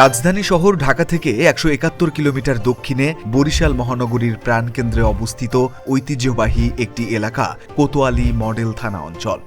রাজধানী শহর ঢাকা থেকে একশো একাত্তর কিলোমিটার দক্ষিণে বরিশাল মহানগরীর প্রাণকেন্দ্রে অবস্থিত ঐতিহ্যবাহী একটি এলাকা, কোতোয়ালি মডেল থানা অঞ্চল।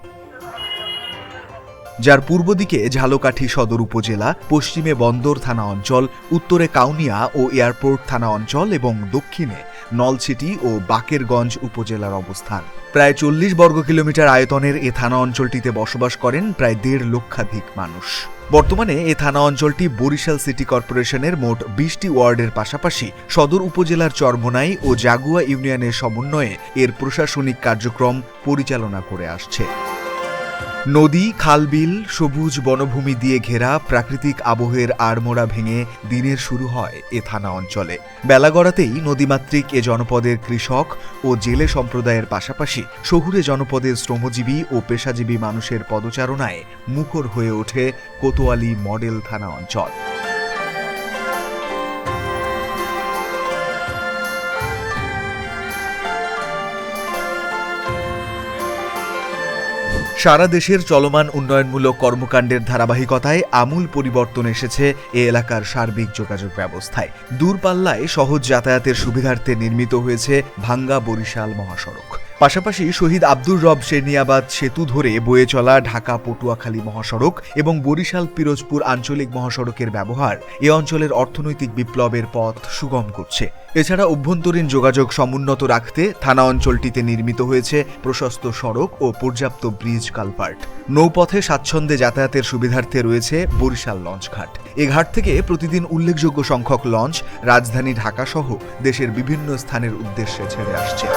যার পূর্ব দিকে ঝালকাঠি সদর উপজেলা, পশ্চিমে বন্দর থানা অঞ্চল, উত্তরে কাউনিয়া ও এয়ারপোর্ট থানা অঞ্চল এবং দক্ষিণে নলছিটি ও বাকেরগঞ্জ উপজেলার অবস্থান। প্রায় চল্লিশ বর্গ কিলোমিটার আয়তনের এ থানা অঞ্চলটিতে বসবাস করেন প্রায় দেড় লক্ষাধিক মানুষ। বর্তমানে এ থানা অঞ্চলটি বরিশাল সিটি কর্পোরেশনের মোট বিশটি ওয়ার্ডের পাশাপাশি সদর উপজেলার চরমোনাই ও জাগুয়া ইউনিয়নের সমন্বয়ে এর প্রশাসনিক কার্যক্রম পরিচালনা করে আসছে। নদী, খালবিল, সবুজ বনভূমি দিয়ে ঘেরা প্রাকৃতিক আবহের আড়মোড়া ভেঙে দিনের শুরু হয় এ থানা অঞ্চলে। বেলা গড়াতেই নদীমাতৃক এ জনপদের কৃষক ও জেলে সম্প্রদায়ের পাশাপাশি শহুরে জনপদের শ্রমজীবী ও পেশাজীবী মানুষের পদচারণায় মুখর হয়ে ওঠে কোতোয়ালি মডেল থানা অঞ্চল। সারা দেশের চলমান উন্নয়নমূলক কর্মকাণ্ডের ধারাবাহিকতায় আমূল পরিবর্তন এসেছে এ এলাকার সার্বিক যোগাযোগ ব্যবস্থায়। দূরপাল্লায় সহজ যাতায়াতের সুবিধার্থে নির্মিত হয়েছে ভাঙ্গা বরিশাল মহাসড়ক। পাশাপাশি শহীদ আব্দুর রব শেরনিয়াবাদ সেতু ধরে বয়ে চলা ঢাকা পটুয়াখালী মহাসড়ক এবং বরিশাল পিরোজপুর আঞ্চলিক মহাসড়কের ব্যবহার এ অঞ্চলের অর্থনৈতিক বিপ্লবের পথ সুগম করছে। এছাড়া অভ্যন্তরীণ যোগাযোগ সমুন্নত রাখতে থানা অঞ্চলটিতে নির্মিত হয়েছে প্রশস্ত সড়ক ও পর্যাপ্ত ব্রিজ কালপার্ট। নৌপথে স্বাচ্ছন্দ্যে যাতায়াতের সুবিধার্থে রয়েছে বরিশাল লঞ্চঘাট এ ঘাট থেকে প্রতিদিন উল্লেখযোগ্য সংখ্যক লঞ্চ রাজধানী ঢাকা সহ দেশের বিভিন্ন স্থানের উদ্দেশ্যে ছেড়ে আসছে।